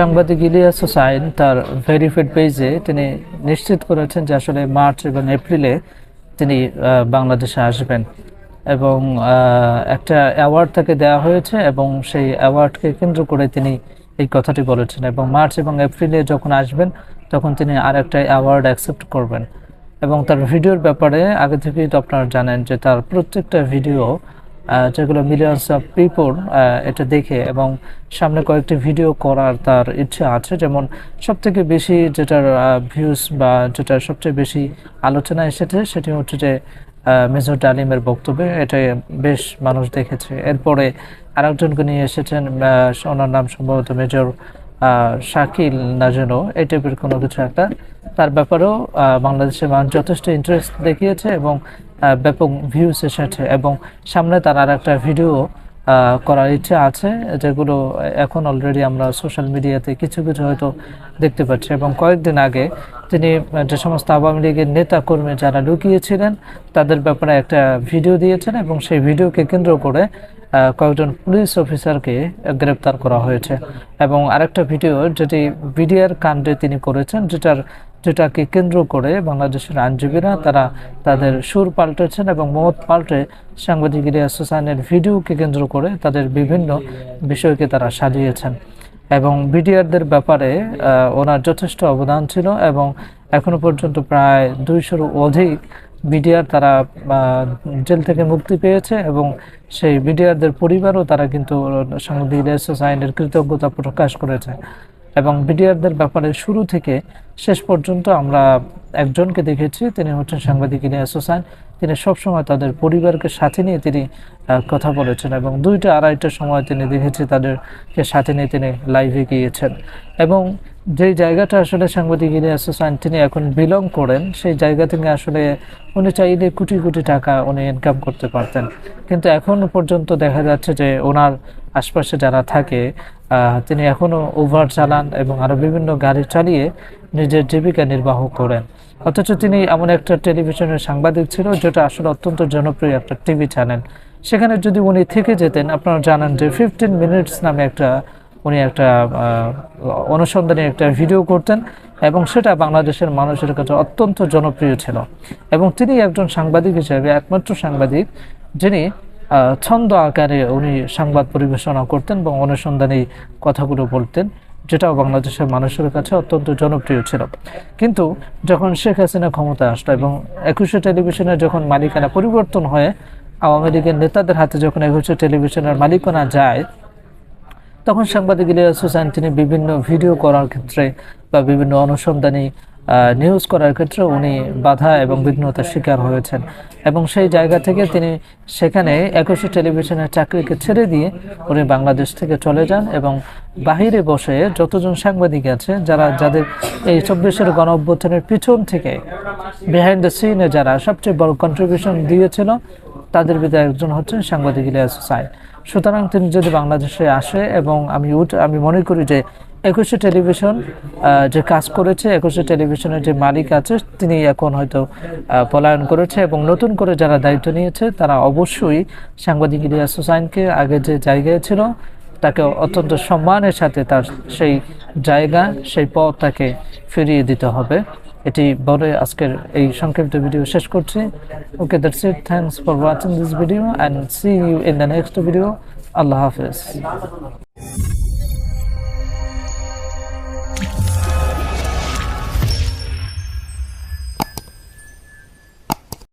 সাংবাদিক ইলিয়াস হোসাইন তার ভেরিফাইড পেজে তিনি নিশ্চিত করেছেন যে আসলে মার্চ এবং এপ্রিলে তিনি বাংলাদেশে আসবেন। এবং একটা অ্যাওয়ার্ড তাকে দেওয়া হয়েছে এবং সেই অ্যাওয়ার্ডকে কেন্দ্র করে তিনি এই কথাটি বলেছেন। এবং মার্চ এবং এপ্রিলে যখন আসবেন, তখন তিনি আর একটা অ্যাওয়ার্ড অ্যাকসেপ্ট করবেন। এবং তার ভিডিওর ব্যাপারে আগে থেকেই তো আপনারা জানেন যে তার প্রত্যেকটা ভিডিও যেগুলো মিলিয়ন্স অফ পিপল এটা দেখে এবং সামনে কয়েকটি ভিডিও করার তার ইচ্ছা আছে। যেমন সব থেকে বেশি যেটার ভিউজ বা যেটা সবচেয়ে বেশি আলোচনা এসেছে, সেটি হচ্ছে যে মেজর ডালিমের বক্তব্যে। এটা বেশ মানুষ দেখেছে। এরপরে আরেকজনকে নিয়ে এসেছেন ওনার নাম সম্ভবত মেজর শাকিল না যেন এই টাইপের কোনো কিছু একটা। তার ব্যাপারেও বাংলাদেশের মানুষ যথেষ্ট ইন্টারেস্ট দেখিয়েছে এবং ব্যাপক ভিউস এসেছে এবং সামনে তার আর একটা ভিডিও করার ইচ্ছা আছে, যেগুলো এখন অলরেডি আমরা সোশ্যাল মিডিয়াতে কিছু কিছু হয়তো দেখতে পাচ্ছি এবং কয়েকদিন আগে তিনি যে সমস্ত আওয়ামী লীগের নেতা কর্মী যারা লুকিয়েছিলেন, তাদের ব্যাপারে একটা ভিডিও দিয়েছেন এবং সেই ভিডিওকে কেন্দ্র করে কয়েকজন পুলিশ অফিসারকে গ্রেপ্তার করা হয়েছে। এবং আরেকটা ভিডিও যেটি বিডিআর কাণ্ডে তিনি করেছেন, যেটার, যেটাকে কেন্দ্র করে বাংলাদেশের আইনজীবীরা তারা তাদের সুর পাল্টেছেন এবং মত পাল্টে সাংবাদিক ইলিয়াস ভিডিওকে কেন্দ্র করে তাদের বিভিন্ন বিষয়কে তারা সাজিয়েছেন। এবং বিডিআরদের ব্যাপারে ওনার যথেষ্ট অবদান ছিল এবং এখনও পর্যন্ত প্রায় দুইশোর অধিক বিডিআর তারা জেল থেকে মুক্তি পেয়েছে এবং সেই বিডিআরদের পরিবারও তারা কিন্তু সাংবাদিক আইনের কৃতজ্ঞতা প্রকাশ করেছে। এবং বিডিআরদের ব্যাপারে শুরু থেকে শেষ পর্যন্ত আমরা একজনকে দেখেছি, তিনি হচ্ছেন সাংবাদিক ইলিয়াস হোসাইন তিনি সবসময় তাদের পরিবারকে সাথে নিয়ে তিনি কথা বলেছেন এবং দুইটা আড়াইটার সময় তিনি দেখেছি তাদেরকে সাথে নিয়ে তিনি লাইভে গিয়েছেন। এবং যেই জায়গাটা আসলে সাংবাদিক ইলিয়াস হোসাইন তিনি এখন বিলং করেন, সেই জায়গা থেকে আসলে উনি চাইলে কোটি কোটি টাকা উনি ইনকাম করতে পারতেন। কিন্তু এখন পর্যন্ত দেখা যাচ্ছে যে ওনার আশপাশে যারা থাকে তিনি এখনও ওভার চালান এবং আরও বিভিন্ন গাড়ি চালিয়ে নিজের জীবিকা নির্বাহ করেন। অথচ তিনি এমন একটা টেলিভিশনের সাংবাদিক ছিল যেটা আসলে অত্যন্ত জনপ্রিয় একটা টিভি চ্যানেল। সেখানে যদি উনি থেকে যেতেন, আপনারা জানেন যে ফিফটিন মিনিটস নামে একটা উনি একটা অনুসন্ধানী একটা ভিডিও করতেন এবং সেটা বাংলাদেশের মানুষের কাছে অত্যন্ত জনপ্রিয় ছিল। এবং তিনি একজন সাংবাদিক হিসেবে, একমাত্র সাংবাদিক, যিনি ছন্দ আকারে উনি সংবাদ পরিবেশনা করতেন এবং অনুসন্ধানী কথাগুলো বলতেন, যেটাও বাংলাদেশের মানুষের কাছে অত্যন্ত জনপ্রিয় ছিল। কিন্তু যখন শেখ হাসিনা ক্ষমতা আসলো এবং একুশে টেলিভিশনে যখন মালিকানা পরিবর্তন হয়ে, আওয়ামী লীগের নেতাদের হাতে যখন একুশে টেলিভিশনের মালিকানা যায়, তখন সাংবাদিক ইলিয়াস হোসেন, তিনি বিভিন্ন ভিডিও করার ক্ষেত্রে বা বিভিন্ন অনুসন্ধানী নিউজ করার ক্ষেত্রে উনি বাধা এবং বিঘ্নতার শিকার হয়েছেন। এবং সেই জায়গা থেকে তিনি সেখানে একুশে টেলিভিশনের চাকরিকে ছেড়ে দিয়ে উনি বাংলাদেশ থেকে চলে যান এবং বাহিরে বসে যতজন সাংবাদিক আছে, যারা যাদের এই চব্বিশের গণ অভ্যুত্থানের পিছন থেকে বিহাইন্ড দ্য সিনে যারা সবচেয়ে বড় কন্ট্রিবিউশন দিয়েছিল, তাদের ভিতরে একজন হচ্ছেন সাংবাদিক ইলিয়াস সুতরাং তিনি যদি বাংলাদেশে আসে এবং আমি আমি মনে করি যে একুশে টেলিভিশন যে কাজ করেছে, একুশে টেলিভিশনের যে মালিক আছে, তিনি এখন হয়তো পলায়ন করেছে এবং নতুন করে যারা দায়িত্ব নিয়েছে, তারা অবশ্যই সাংবাদিক ইলিয়াস হোসাইনকে আগে যে জায়গায় ছিল, তাকে অত্যন্ত সম্মানের সাথে তার সেই জায়গা, সেই পথ তাকে ফিরিয়ে দিতে হবে। এটি বলে আজকের এই সংক্ষিপ্ত ভিডিও শেষ করছি। Okay that's it thanks for watching this video and see you in the next video আল্লাহ হাফেজ।